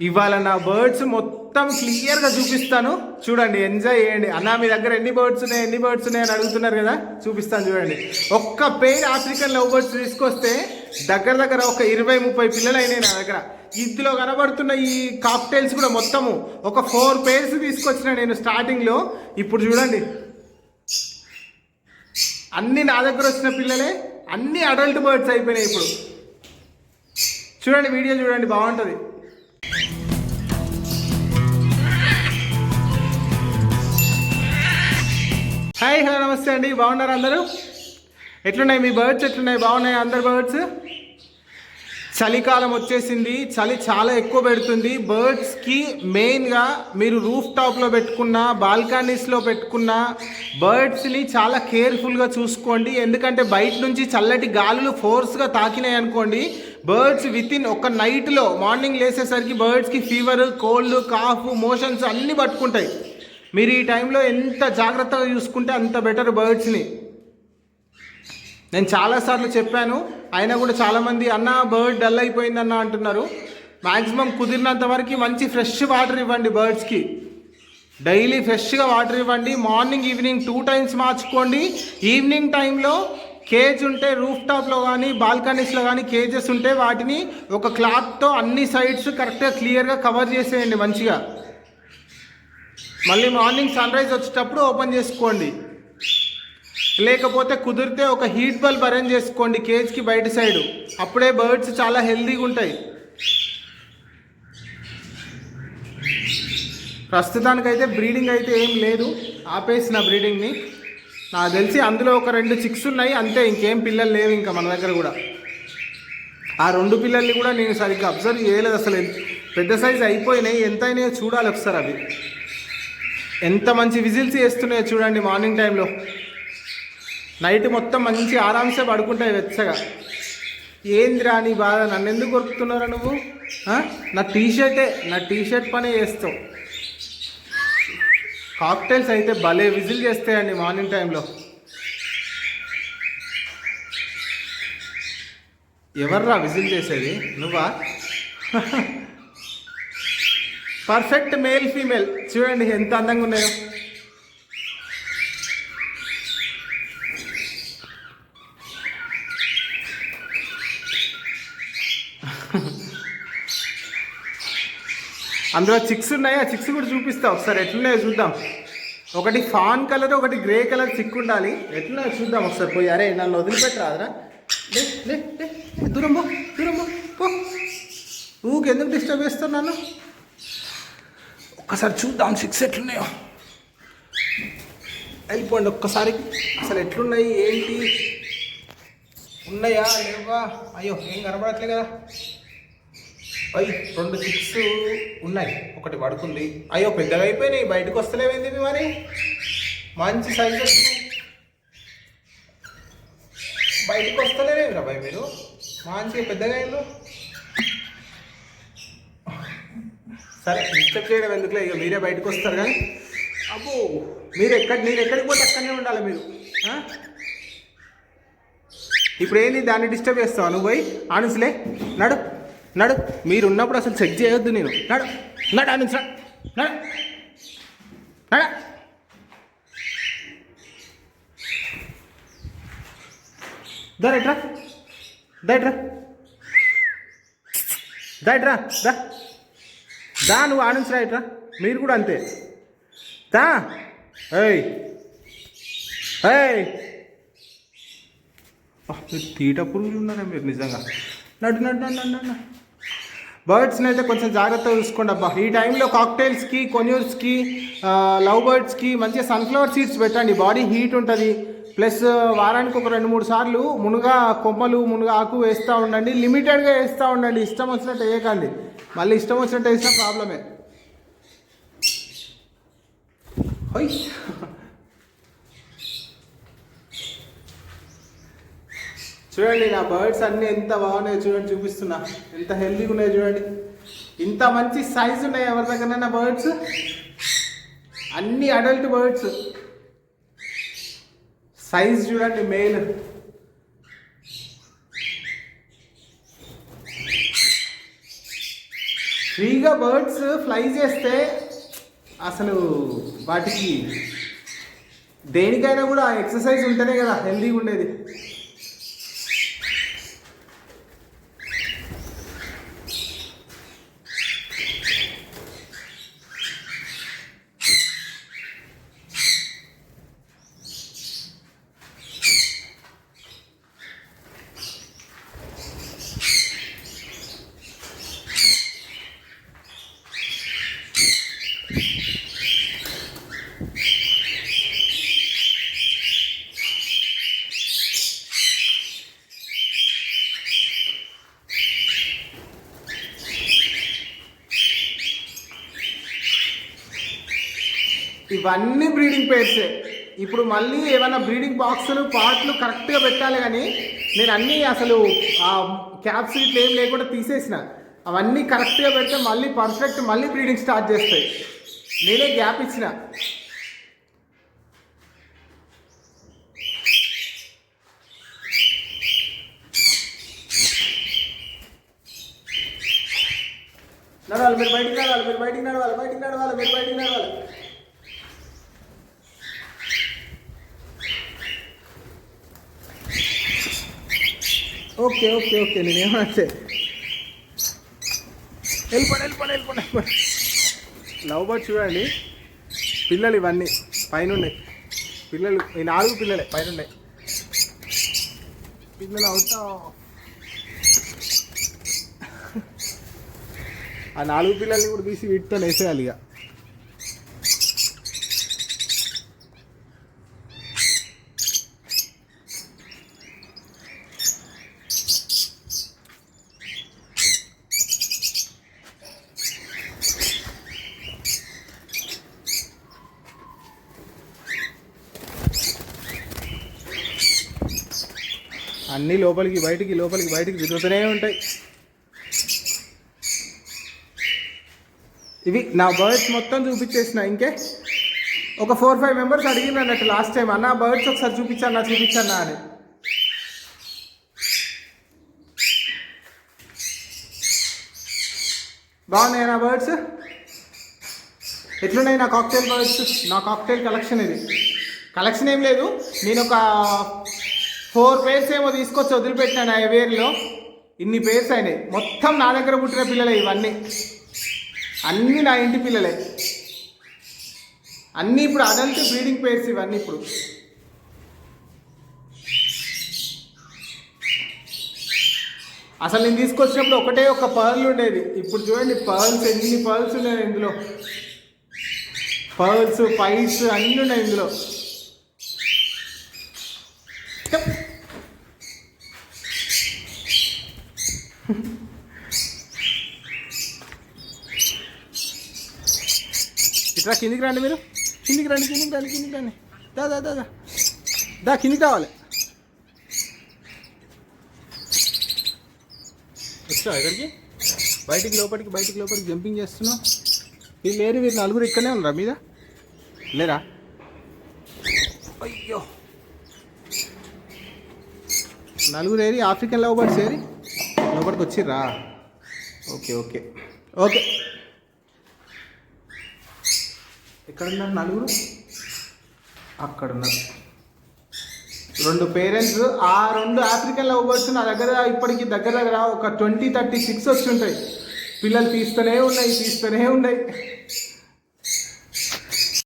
ఇవాళ నా బర్డ్స్ మొత్తం క్లియర్గా చూపిస్తాను. చూడండి ఎంజాయ్ చేయండి. అన్న మీ దగ్గర ఎన్ని బర్డ్స్ ఉన్నాయి ఎన్ని బర్డ్స్ ఉన్నాయి అని అడుగుతున్నారు కదా? చూపిస్తాను చూడండి. ఒక్క పెయిర్ ఆఫ్రికన్ లవ్ బర్డ్స్ తీసుకొస్తే దగ్గర దగ్గర ఒక ఇరవై ముప్పై పిల్లలు అయినాయి నా దగ్గర. ఇందులో కనబడుతున్న ఈ కాక్టైల్స్ కూడా మొత్తము ఒక ఫోర్ పేర్స్ తీసుకొచ్చిన నేను స్టార్టింగ్లో ఇప్పుడు చూడండి. అన్ని నా దగ్గర వచ్చిన పిల్లలే అన్ని అడల్ట్ బర్డ్స్ అయిపోయినాయి ఇప్పుడు. చూడండి వీడియో చూడండి బాగుంటుంది. హాయ్ హలో నమస్తే అండి. బాగున్నారు అందరూ? ఎట్లున్నాయి మీ బర్డ్స్ ఎట్లున్నాయి? బాగున్నాయి అందరు బర్డ్స్ చలికాలం వచ్చేసింది. చలి చాలా ఎక్కువ పెడుతుంది. బర్డ్స్కి మెయిన్గా మీరు రూఫ్ టాప్లో పెట్టుకున్న బాల్కనీస్లో పెట్టుకున్న బర్డ్స్ని చాలా కేర్ఫుల్గా చూసుకోండి. ఎందుకంటే బయట నుంచి చల్లటి గాలులు ఫోర్స్గా తాకినాయి అనుకోండి బర్డ్స్ విత్ ఇన్ ఒక నైట్లో మార్నింగ్ లేసేసరికి బర్డ్స్కి ఫీవర్ కోల్డ్ కాఫ్ మోషన్స్ అన్నీ పట్టుకుంటాయి. మీరు ఈ టైంలో ఎంత జాగ్రత్తగా చూసుకుంటే అంత బెటర్ బర్డ్స్ని నేను చాలాసార్లు చెప్పాను అయినా కూడా చాలామంది అన్న బర్డ్ డల్ అయిపోయిందన్న అంటున్నారు. మ్యాక్సిమం కుదిరినంత వరకు మంచి ఫ్రెష్ వాటర్ ఇవ్వండి బర్డ్స్కి డైలీ ఫ్రెష్గా వాటర్ ఇవ్వండి. మార్నింగ్ ఈవినింగ్ టూ టైమ్స్ మార్చుకోండి. ఈవినింగ్ టైంలో కేజ్ ఉంటే రూఫ్ టాప్లో కానీ బాల్కనీస్లో కానీ కేజెస్ ఉంటే వాటిని ఒక క్లాత్తో అన్ని సైడ్స్ కరెక్ట్గా క్లియర్గా కవర్ చేసేయండి మంచిగా. మళ్ళీ మార్నింగ్ సన్ రైజ్ వచ్చేటప్పుడు ఓపెన్ చేసుకోండి. లేకపోతే కుదిరితే ఒక హీట్ బల్బ్ అరేంజ్ చేసుకోండి కేజ్కి బయట సైడు. అప్పుడే బర్డ్స్ చాలా హెల్దీగా ఉంటాయి. ప్రస్తుతానికైతే బ్రీడింగ్ అయితే ఏం లేదు. ఆపేసిన బ్రీడింగ్ని నాకు తెలిసి అందులో ఒక రెండు చిక్స్ ఉన్నాయి. అంతే ఇంకేం పిల్లలు లేవు ఇంకా మన దగ్గర కూడా. ఆ రెండు పిల్లల్ని కూడా నేను సరిగ్గా అబ్జర్వ్ చేయలేదు. అసలు పెద్ద సైజ్ అయిపోయినాయి. ఎంత అయినాయో చూడాలి ఒకసారి అవి. ఎంత మంచి విజిల్స్ వేస్తున్నాయో చూడండి మార్నింగ్ టైంలో. నైట్ మొత్తం మంచి ఆరాంసే పడుకుంటాయి వెచ్చగా. ఏందిరా నీ బాధ? నన్ను ఎందుకు కొరుకుతున్నారా నువ్వు నా టీషర్టే నా టీషర్ట్ పనే చేస్తావు. కాక్టైల్స్ అయితే భలే విజిల్ చేస్తాయండి మార్నింగ్ టైంలో. ఎవర్రా విజిల్ చేసేది? నువ్వా? పర్ఫెక్ట్ మేల్ ఫీమేల్ చూడండి ఎంత అందంగా ఉన్నాయో. అందులో చిక్స్ ఉన్నాయి? ఆ చిక్స్ కూడా చూపిస్తా ఒకసారి. ఎట్లున్నాయో చూద్దాం. ఒకటి ఫాన్ కలర్ ఒకటి గ్రే కలర్ చిక్ ఉండాలి. ఎట్లున్నాయో చూద్దాం ఒకసారి. పోయి అరే నన్ను వదిలిపెట్టరాదరా దూరం పో దూరం పో ఊకెందుకు ఎందుకు డిస్టర్బ్ చేస్తాను నన్ను? ఒక్కసారి చూద్దాం సిక్స్ ఎట్లున్నాయో. వెళ్ళిపోండి ఒక్కసారి. అసలు ఎట్లున్నాయి ఏంటి? ఉన్నాయా లేవా? అయ్యో ఏం కనబడట్లే కదా. అయ్యి రెండు సిక్స్ ఉన్నాయి. ఒకటి పడుకుంది. అయ్యో పెద్దగా అయిపోయినాయి. బయటకు వస్తలేవేంది మరి? మంచి సైజ్ బయటకు వస్తలేవేమి రా భయ మీరు? మంచిగా పెద్దగా అయిందో సరే డిస్టర్బ్ చేయడం ఎందుకులే? ఇక మీరే బయటకు వస్తారు కానీ. అబ్బో మీరు ఎక్కడ నేను ఎక్కడికి పోతే అక్కడనే ఉండాలి మీరు. ఇప్పుడు ఏంది దాన్ని డిస్టర్బ్ చేస్తావు నువ్వు పోయి? ఆనుసులే నడు నడు. మీరు ఉన్నప్పుడు అసలు చెక్ చేయొద్దు నేను. నడు నడు ఆనుసు నడు నడ దరెట్రా దట్రా దట్రా దా. దా నువ్వు ఆనుంచి రైట్రా మీరు కూడా అంతే. దా. ఏయ్. ఏయ్. తీట పురుగులు ఉన్నారా మీరు నిజంగా? నడు నడు నడు నడు నడు. బర్డ్స్ని అయితే కొంచెం జాగ్రత్తగా చూసుకోండి అబ్బా. ఈ టైంలో కాక్టైల్స్కి కొన్యూర్స్కి లవ్ బర్డ్స్కి మంచిగా సన్ఫ్లవర్ సీడ్స్ పెట్టండి. బాడీ హీట్ ఉంటుంది. ప్లస్ వారానికి ఒక రెండు మూడు సార్లు మునగ కొమ్మలు మునగ ఆకు వేస్తూ ఉండండి. లిమిటెడ్గా వేస్తూ ఉండండి. ఇష్టం వచ్చినట్టు వేయకండి. మళ్ళీ ఇష్టం వచ్చినట్టు వేసిన ప్రాబ్లమే. హోయ్. చూడండి నా బర్డ్స్ అన్నీ ఎంత బాగున్నాయో చూడండి చూపిస్తున్నా. ఎంత హెల్దీగా ఉన్నాయో చూడండి. ఇంత మంచి సైజ్ ఉన్నాయి ఎవరి దగ్గర నా బర్డ్స్? అన్ని అడల్ట్ బర్డ్స్ సైజ్ చూడండి మెయిల్ ఫ్రీగా బర్డ్స్ ఫ్లై చేస్తే అసలు వాటికి దేనికైనా కూడా ఎక్సర్సైజ్ ఉంటేనే కదా హెల్తీగా ఉండేది. ఇవన్నీ బ్రీడింగ్ పేర్సే. ఇప్పుడు మళ్ళీ ఏమైనా బ్రీడింగ్ బాక్సులు పార్ట్లు కరెక్ట్గా పెట్టాలి కానీ నేను అన్నీ అసలు ఆ క్యాప్స్ ఇట్లా ఏం లేకుండా తీసేసిన. అవన్నీ కరెక్ట్గా పెడితే మళ్ళీ పర్ఫెక్ట్ మళ్ళీ బ్రీడింగ్ స్టార్ట్ చేస్తాయి. నేనే గ్యాప్ ఇచ్చిన. నడవాలి మీరు బయటికి నడవాలి మీరు బయటికి నడవాలి బయటికి నడవాలి మీరు బయటికి నడవాలి. ఓకే ఓకే ఓకే నేను ఏమంటే వెళ్ళిపోండి వెళ్ళిపోండి వెళ్ళిపోండి వెళ్ళిపోండి లవ్ బర్డ్ చూడండి. పిల్లలు ఇవన్నీ పైన ఉన్నాయి పిల్లలు ఈ నాలుగు పిల్లలే పైన ఉన్నాయి పిల్లలు అవుతా. ఆ నాలుగు పిల్లల్ని కూడా తీసి వీటితో వేసేయాలి ఇక. అన్నీ లోపలికి బయటికి లోపలికి బయటికి తిరుగుతూనే ఉంటాయి. ఇవి నా బర్డ్స్ మొత్తం చూపించేసిన ఇంకే. ఒక ఫోర్ ఫైవ్ మెంబర్స్ అడిగిన అన్నట్టు లాస్ట్ టైం అన్న బర్డ్స్ ఒకసారి చూపించాను చూపించాను అని. బాగున్నాయి నా బర్డ్స్? ఎట్లున్నాయి నా కాక్టైల్ బర్డ్స్ నా కాక్టైల్ కలెక్షన్ ఇది. కలెక్షన్ ఏం లేదు. నేను ఒక ఫోర్ పేర్స్ ఏమో తీసుకొచ్చి వదిలిపెట్టాను ఆ వేర్లో. ఇన్ని పేర్స్ అయినాయి. మొత్తం నా దగ్గర పుట్టిన పిల్లలే ఇవన్నీ. అన్నీ నా ఇంటి పిల్లలే. అన్నీ ఇప్పుడు అడల్ట్ బ్రీడింగ్ పేర్స్ ఇవన్నీ ఇప్పుడు. అసలు నేను తీసుకొచ్చినప్పుడు ఒకటే ఒక పర్ల్ ఉండేది. ఇప్పుడు చూడండి పర్ల్స్ ఎన్ని పర్ల్స్ ఉన్నాయి ఇందులో. పర్ల్స్ పైట్స్ అన్నీ ఉన్నాయి ఇందులో. రా కిందికి రండి మీరు. కిందికి రండి కిందికి రండి కిందికి రండి. దా దా దా దా. దా కిందికి రావాలి. వచ్చా ఇక్కడికి? బయటికి లోపలికి బయటికి లోపలికి జంపింగ్ చేస్తున్నావు. వీళ్ళు లేరు మీరు నలుగురు ఇక్కడనే ఉన్నారా మీద? లేరా? అయ్యో. నలుగురు ఏరి ఆఫ్రికన్ లవ్ బర్డ్స్ ఏరి? లోపలికి వచ్చిర్రా? Okay okay. ఓకే. ఎక్కడున్నారు నలుగురు? అక్కడ ఉన్నారు రెండు పేరెంట్స్ ఆ రెండు ఆఫ్రికన్ లవ్ బర్డ్స్ నా దగ్గర ఇప్పటికి దగ్గర దగ్గర ఒక ట్వంటీ థర్టీ సిక్స్ వచ్చి ఉంటాయి. పిల్లలు తీస్తూనే ఉన్నాయి తీస్తూనే ఉన్నాయి.